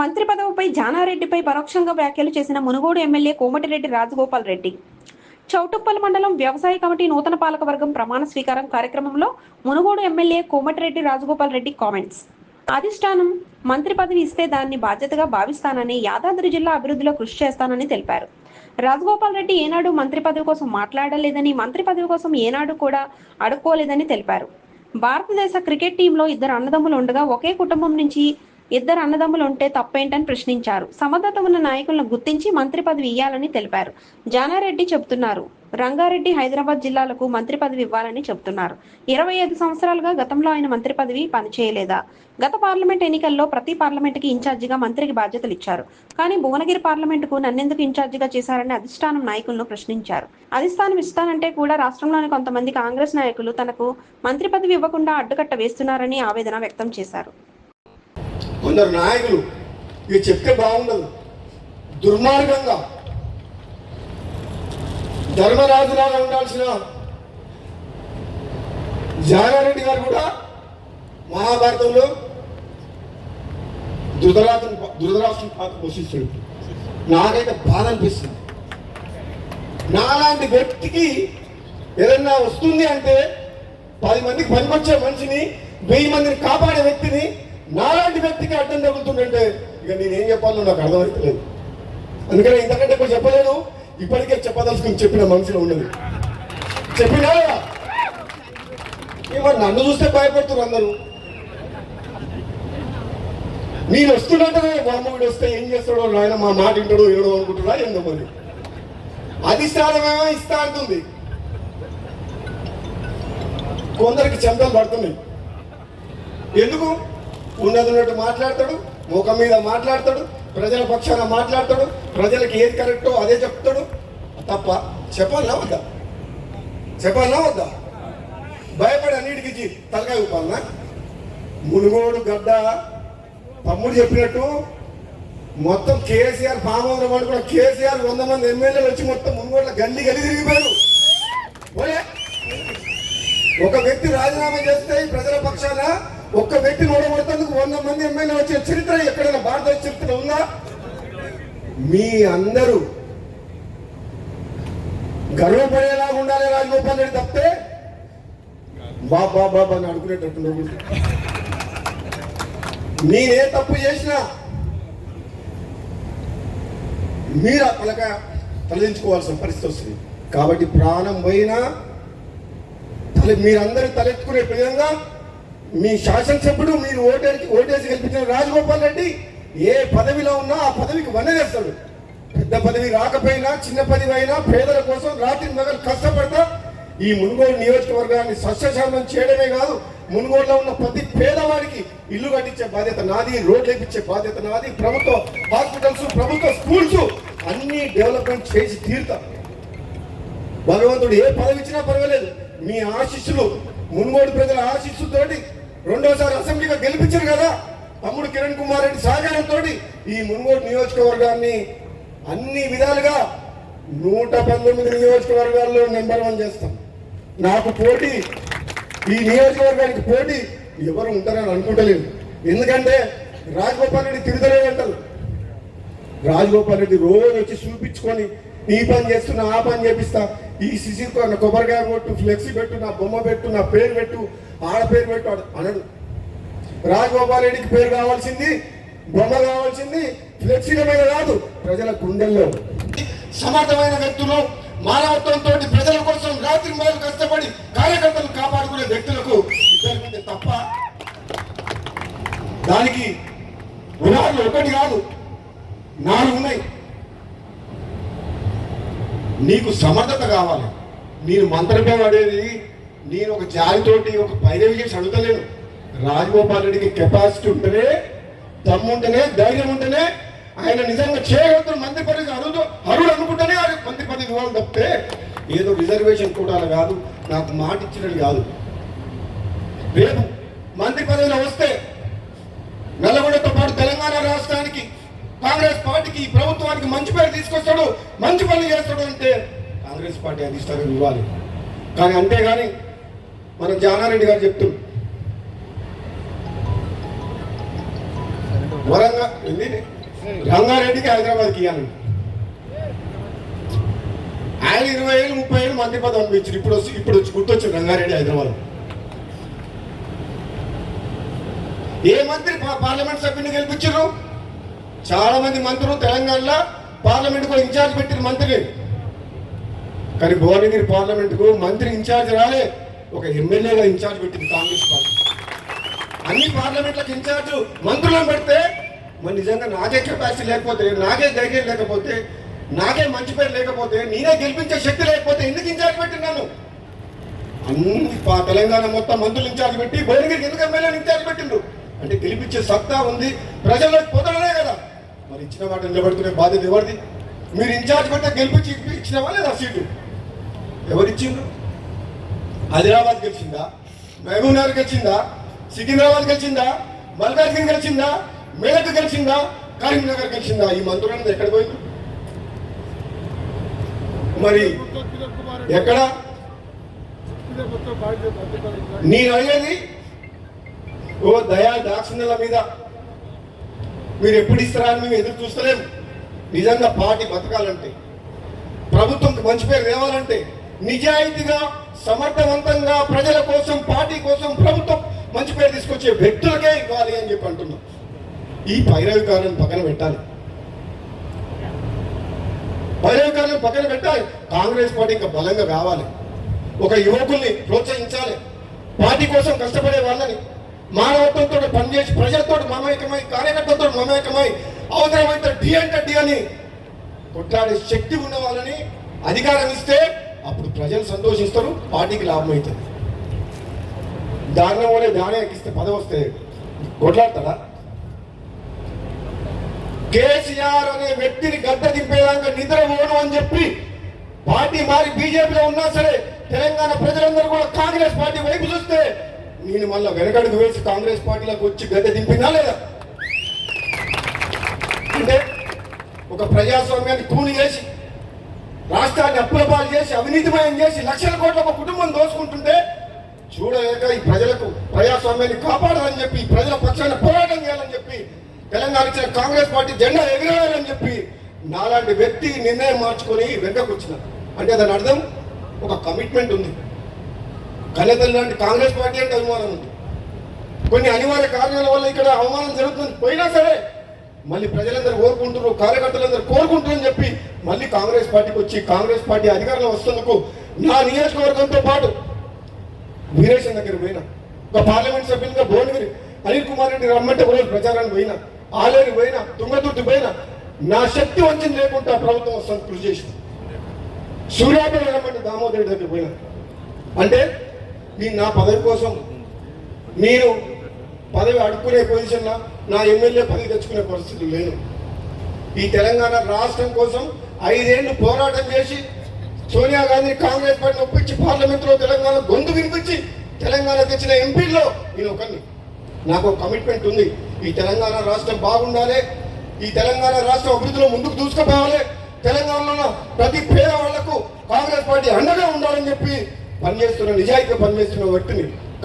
మంత్రి పదవిపై జానారెడ్డిపై పరోక్షంగా వ్యాఖ్యలు చేసిన మునుగోడు ఎమ్మెల్యే కోమటిరెడ్డి రాజగోపాల్ రెడ్డి. చౌటుప్పల్ మండలం వ్యవసాయ కమిటీ నూతన పాలకవర్గం ప్రమాణ స్వీకారం కార్యక్రమంలో మునుగోడు ఎమ్మెల్యే కోమటిరెడ్డి రాజగోపాల్ రెడ్డి కామెంట్స్. అధిష్టానం మంత్రి పదవి ఇస్తే దాన్ని బాధ్యతగా భావిస్తానని యాదాద్రి జిల్లా అభివృద్ధిలో కృషి చేస్తానని తెలిపారు. రాజగోపాల్ రెడ్డి ఏనాడు మంత్రి పదవి కోసం మాట్లాడలేదని మంత్రి పదవి కోసం ఏనాడు కూడా అడుక్కోలేదని తెలిపారు. భారతదేశ క్రికెట్ టీంలో ఇద్దరు అన్నదమ్ములు ఉండగా ఒకే కుటుంబం నుంచి ఇద్దరు అన్నదమ్ములు ఉంటే తప్పేంటని ప్రశ్నించారు. సమర్థత ఉన్న నాయకులను గుర్తించి మంత్రి పదవి ఇవ్వాలని తెలిపారు. జానారెడ్డి చెబుతున్నారు. రంగారెడ్డి హైదరాబాద్ జిల్లాలకు మంత్రి పదవి ఇవ్వాలని చెబుతున్నారు. ఇరవై ఐదు సంవత్సరాలుగా గతంలో ఆయన మంత్రి పదవి పనిచేయలేదా? గత పార్లమెంట్ ఎన్నికల్లో ప్రతి పార్లమెంటుకి ఇన్ఛార్జిగా మంత్రికి బాధ్యతలు ఇచ్చారు. కానీ భువనగిరి పార్లమెంటుకు నన్నెందుకు ఇన్ఛార్జిగా చేశారని అధిష్టానం నాయకులను ప్రశ్నించారు. అధిష్టానం ఇస్తానంటే కూడా రాష్ట్రంలోని కొంతమంది కాంగ్రెస్ నాయకులు తనకు మంత్రి పదవి ఇవ్వకుండా అడ్డుకట్ట వేస్తున్నారని ఆవేదన వ్యక్తం చేశారు. కొందరు నాయకులు ఇవి చెప్తే బాగుండదు. దుర్మార్గంగా ధర్మరాజులాగా ఉండాల్సిన జానారెడ్డి గారు కూడా మహాభారతంలో ధృతరాష్ట్రం ధృతరాష్ట్రం పాత్ర పోషిస్తాడు నాకైతే బాధ అనిపిస్తుంది. నాలాంటి వ్యక్తికి ఏదన్నా వస్తుంది అంటే పది మందికి పనికొచ్చే మనిషిని వెయ్యి మందిని కాపాడే వ్యక్తిని నాలాంటి వ్యక్తికి అడ్డం తగులుతుందంటే ఇక నేనేం చెప్పాలో నాకు అర్థమవుతలేదు అందుకని ఇంతకంటే ఎక్కువ చెప్పలేను. ఇప్పటికే చెప్పదలుచుకుని చెప్పిన మనసులో ఉన్నది. చెప్పినా మరి నన్ను చూస్తే భయపడుతున్నారు అందరూ. నేను వస్తున్నట్టునే బామ్మగుడు వస్తే ఏం చేస్తాడో నాయన మా మాట వింటాడో ఏడో అనుకుంటున్నా ఏందో మరి. అధిష్టానమేమో ఇస్తా అంటుంది. కొందరికి చెంతలు పడుతున్నాయి. ఎందుకు? ఉన్నది ఉన్నట్టు మాట్లాడతాడు ముఖం మీద మాట్లాడతాడు ప్రజల పక్షాన మాట్లాడతాడు ప్రజలకు ఏది కరెక్టో అదే చెప్తాడు. తప్ప చెప్పాలనా వద్దా? చెప్పాలనా వద్దా? భయపడి అన్నిటికి తలకాయ ఊపాలనా? మునుగోడు గడ్డ తమ్ముడు చెప్పినట్టు మొత్తం కేసీఆర్ పామవరం కూడా కేసీఆర్ వంద మంది ఎమ్మెల్యేలు వచ్చి మొత్తం మునుగోడులో గల్లీ గల్లీ తిరిగిపోయారు. ఒక వ్యక్తి రాజీనామా చేస్తే ప్రజల పక్షాన ఒక్క వ్యక్తి ఓడగొడుతందుకు వంద మంది ఎమ్మెల్యే వచ్చే చరిత్ర ఎక్కడైనా భారతదేశ చరిత్ర ఉందా? మీ అందరూ గర్వపడేలా ఉండాలి రాజగోపాల్ రెడ్డి తప్పితే బాబా బాబా అని అనుకునేటట్టున్నారు నేనే తప్పు చేసినా మీరు ఆ తలదించుకోవాల్సిన పరిస్థితి వస్తుంది. కాబట్టి ప్రాణం పోయినా తల మీరందరూ తలెత్తుకునే విధంగా మీ శాసనసభ్యుడు మీరు ఓటేసి ఓటేసి గెలిపించిన రాజగోపాల్ రెడ్డి ఏ పదవిలో ఉన్నా ఆ పదవికి వన్నదేస్తాడు పెద్ద పదవి రాకపోయినా చిన్న పదవి అయినా పేదల కోసం రాత్రి మగలు కష్టపడతా ఈ మునుగోడు నియోజకవర్గాన్ని సస్యశామం చేయడమే కాదు మునుగోడులో ఉన్న ప్రతి పేదవాడికి ఇల్లు కట్టించే బాధ్యత నాది రోడ్లు వేపించే బాధ్యత నాది ప్రభుత్వ హాస్పిటల్స్ ప్రభుత్వ స్కూల్స్ అన్ని డెవలప్మెంట్ చేసి తీరుతా. భగవంతుడు ఏ పదవి ఇచ్చినా పర్వాలేదు. మీ ఆశీస్సులు మున్గోడు ప్రజల ఆశీస్సుతోటి రెండోసారి అసెంబ్లీగా గెలిపించారు కదా. తమ్ముడు కిరణ్ కుమార్ రెడ్డి సహకారంతో ఈ మున్గోడు నియోజకవర్గాన్ని అన్ని విధాలుగా నూట పంతొమ్మిది నియోజకవర్గాల్లో నెంబర్ వన్ చేస్తాం. నాకు పోటీ ఈ నియోజకవర్గానికి పోటీ ఎవరు ఉంటారని అనుకుంటలేదు. ఎందుకంటే రాజగోపాల్ రెడ్డి తిరుగుతలేదంటారు. రాజగోపాల్ రెడ్డి రోజు వచ్చి చూపించుకొని ఈ పని చేస్తున్నా ఆ పని చేపిస్తా. ఈ సిసి నా కొబ్బరికాయ కొట్టు ఫ్లెక్సీ పెట్టు నా బొమ్మ పెట్టు నా పేరు పెట్టు ఆడ పేరు పెట్టు అనడు. రాజగోపాల్ రెడ్డికి పేరు కావాల్సింది బొమ్మ కావాల్సింది ఫ్లెక్సీల మీద కాదు ప్రజల గుండెల్లో. సమర్థమైన వ్యక్తులు మానవత్వంతో ప్రజల కోసం రాత్రి మొదలు కష్టపడి కార్యకర్తలు కాపాడుకునే వ్యక్తులకు ఇద్దరికి తప్ప దానికి ఉదాహరణ ఒకటి కాదు నాలుగు ఉన్నాయి. నీకు సమర్థత కావాలి. నేను మంత్రంగా పడేది నేను ఒక జాలితోటి ఒక పైరవి చేసి అడుగుతలేను రాజగోపాల్ రెడ్డికి కెపాసిటీ ఉంటేనే దమ్ము ఉంటేనే ధైర్యం ఉంటేనే ఆయన నిజంగా చేయగలుగుతున్న మంత్రి పదవి అరుదు అరుడు అనుకుంటేనే ఆయన మంత్రి పదవి ఇవ్వాలి తప్పితే ఏదో రిజర్వేషన్ కూడా కాదు నాకు మాట ఇచ్చినది కాదు. రేపు మంత్రి పదవిలో వస్తే నల్లగొండతో పాటు తెలంగాణ రాష్ట్రానికి కాంగ్రెస్ పార్టీకి ఈ ప్రభుత్వానికి మంచి పేరు తీసుకొస్తాడు మంచి పనులు చేస్తాడు అంటే కాంగ్రెస్ పార్టీ అధిష్టానం ఇవ్వాలి. కానీ అంతేగాని మన జానారెడ్డి గారు చెప్తుంది వరంగల్ రంగారెడ్డికి హైదరాబాద్కి ఇవ్వాలి. ఆయన ఇరవై ఏళ్ళు ముప్పై ఏళ్ళు మంత్రి పదవి అనిపించారు ఇప్పుడు వచ్చి ఇప్పుడు వచ్చి గుర్తొచ్చింది రంగారెడ్డి హైదరాబాద్ ఏ మంత్రి పార్లమెంట్ సభ్యుని గెలిపించారు? చాలా మంది మంత్రులు తెలంగాణలో పార్లమెంట్కు ఇన్ఛార్జ్ పెట్టిన మంత్రి. కానీ భువనగిరి పార్లమెంట్కు మంత్రి ఇన్ఛార్జ్ రాలే ఒక ఎమ్మెల్యేగా ఇన్ఛార్జ్ పెట్టింది కాంగ్రెస్ పార్టీ. అన్ని పార్లమెంట్లకు ఇన్ఛార్జ్ మంత్రులను పెడితే మరి నిజంగా నాకే కెపాసిటీ లేకపోతే నాకే ధైర్యం లేకపోతే నాకే మంచి పేరు లేకపోతే నేనే గెలిపించే శక్తి లేకపోతే ఎందుకు ఇన్ఛార్జ్ పెట్టినాను అన్ని తెలంగాణ మొత్తం మంత్రులు ఇన్ఛార్జ్ పెట్టి భువనగిరికి ఎందుకు ఎమ్మెల్యేని ఇన్ఛార్జ్ పెట్టిండ్రు అంటే గెలిపించే సత్తా ఉంది ప్రజల్లోకి పోతాడనే కదా. మరి ఇచ్చిన మాట నిలబెట్టుకునే బాధ్యత ఎవరిది? మీరు ఇన్ఛార్జ్ పెడితే గెలిపించి ఇచ్చినావా లేదా సీటు? ఎవరిచ్చిండ్రు ఆదిలాబాద్ గెలిచిందా? మహబూబ్ నగర్ గెలిచిందా? సికింద్రాబాద్ గెలిచిందా? మల్కాజ్గిరి గెలిచిందా? మేదక్ గెలిచిందా? కరీంనగర్ గెలిచిందా? ఈ మంత్రులంతా ఎక్కడ పోయింది మరి ఎక్కడ? నేను అడిగేది ఓ దయా దాక్షిణ్యాల మీద. మీరు ఎప్పుడు ఇస్తారా అని మేము ఎదురు చూస్తలేము. నిజంగా పార్టీ బతకాలంటే ప్రభుత్వంకి మంచి పేరు తేవాలంటే నిజాయితీగా సమర్థవంతంగా ప్రజల కోసం పార్టీ కోసం ప్రభుత్వం మంచి పేరు తీసుకొచ్చే వ్యక్తులకే ఇవ్వాలి అని చెప్పి అంటున్నాం. ఈ పైరవికాలను పక్కన పెట్టాలి. పైరవికాలను పక్కన పెట్టాలి. కాంగ్రెస్ పార్టీ ఇంకా బలంగా కావాలి. ఒక యువకుల్ని ప్రోత్సహించాలి. పార్టీ కోసం కష్టపడే వాళ్ళని మానవత్వంతో పనిచేసి ప్రజలతో మమేకమై కార్యకర్తలతో మమేకమై అవసరమైతే డి అంటే డి అని కొట్లాడే శక్తి ఉన్న వాళ్ళని అధికారం ఇస్తే అప్పుడు ప్రజలు సంతోషిస్తారు పార్టీకి లాభం అవుతుంది. దారుణం వల్ల దానే ఇస్తే పదవి వస్తే కొట్లాడతాడా? కేసీఆర్ అనే వ్యక్తిని గద్ద దింపేదాకా నిద్ర పోను అని చెప్పి పార్టీ మారి బీజేపీలో ఉన్నా సరే తెలంగాణ ప్రజలందరూ కూడా కాంగ్రెస్ పార్టీ వైపు చూస్తే నేను మళ్ళీ వెనకడుగు వేసి కాంగ్రెస్ పార్టీలోకి వచ్చి గద్దె దింపినా లేదా? అంటే ఒక ప్రజాస్వామ్యాన్ని కూని చేసి రాష్ట్రాన్ని అప్పులపాలు చేసి అవినీతిమయం చేసి లక్షల కోట్ల ఒక కుటుంబం దోసుకుంటుంటే చూడలేక ఈ ప్రజలకు ప్రజాస్వామ్యాన్ని కాపాడాలని చెప్పి ప్రజల పక్షాన్ని పోరాటం చేయాలని చెప్పి తెలంగాణ ఇచ్చిన కాంగ్రెస్ పార్టీ జెండా ఎగిరేయాలని చెప్పి నాలాంటి వ్యక్తి నిర్ణయం మార్చుకొని వెనకకు వచ్చిన. అంటే దాని అర్థం ఒక కమిట్మెంట్ ఉంది. దళితులు లాంటి కాంగ్రెస్ పార్టీ అంటే అభిమానం ఉంది. కొన్ని అనివార్య కారణాల వల్ల ఇక్కడ అవమానం జరుగుతుంది పోయినా సరే మళ్ళీ ప్రజలందరూ కోరుకుంటున్నారు కార్యకర్తలందరూ కోరుకుంటారని చెప్పి మళ్ళీ కాంగ్రెస్ పార్టీకి వచ్చి కాంగ్రెస్ పార్టీ అధికారంలో వస్తున్నందుకు నా నియోజకవర్గంతో పాటు వీరేశం దగ్గర పోయినా ఒక పార్లమెంట్ సభ్యులుగా భువనగిరి అనిల్ కుమార్ రెడ్డి రమ్మంటే ఒక రోజు ప్రచారానికి పోయినా ఆలేరు పోయినా తుంగతుర్తి పోయినా నా శక్తి వంచన లేకుండా ప్రభుత్వం వస్తుంది కృషి చేసింది. సూర్యాపేట రమ్మంటే దామోదర్ దగ్గర పోయినా. అంటే నేను నా పదవి కోసం నేను పదవి అడుక్కునే పొజిషన్లో నా ఎమ్మెల్యే పదవి తెచ్చుకునే పరిస్థితి లేదు. ఈ తెలంగాణ రాష్ట్రం కోసం ఐదేళ్ళు పోరాటం చేసి సోనియా గాంధీ కాంగ్రెస్ పార్టీ ఒప్పించి పార్లమెంట్లో తెలంగాణ గొంతు వినిపించి తెలంగాణ తెచ్చిన ఎంపీల్లో నేను ఒకరిని. నాకు ఒక కమిట్మెంట్ ఉంది. ఈ తెలంగాణ రాష్ట్రం బాగుండాలి. ఈ తెలంగాణ రాష్ట్రం అభివృద్ధిలో ముందుకు దూసుకుపోవాలి. తెలంగాణలో ప్రతి పేదవాళ్ళకు కాంగ్రెస్ పార్టీ అండగా ఉండాలని చెప్పి పనిచేస్తున్న నిజాయితీగా పనిచేస్తున్న వ్యక్తిని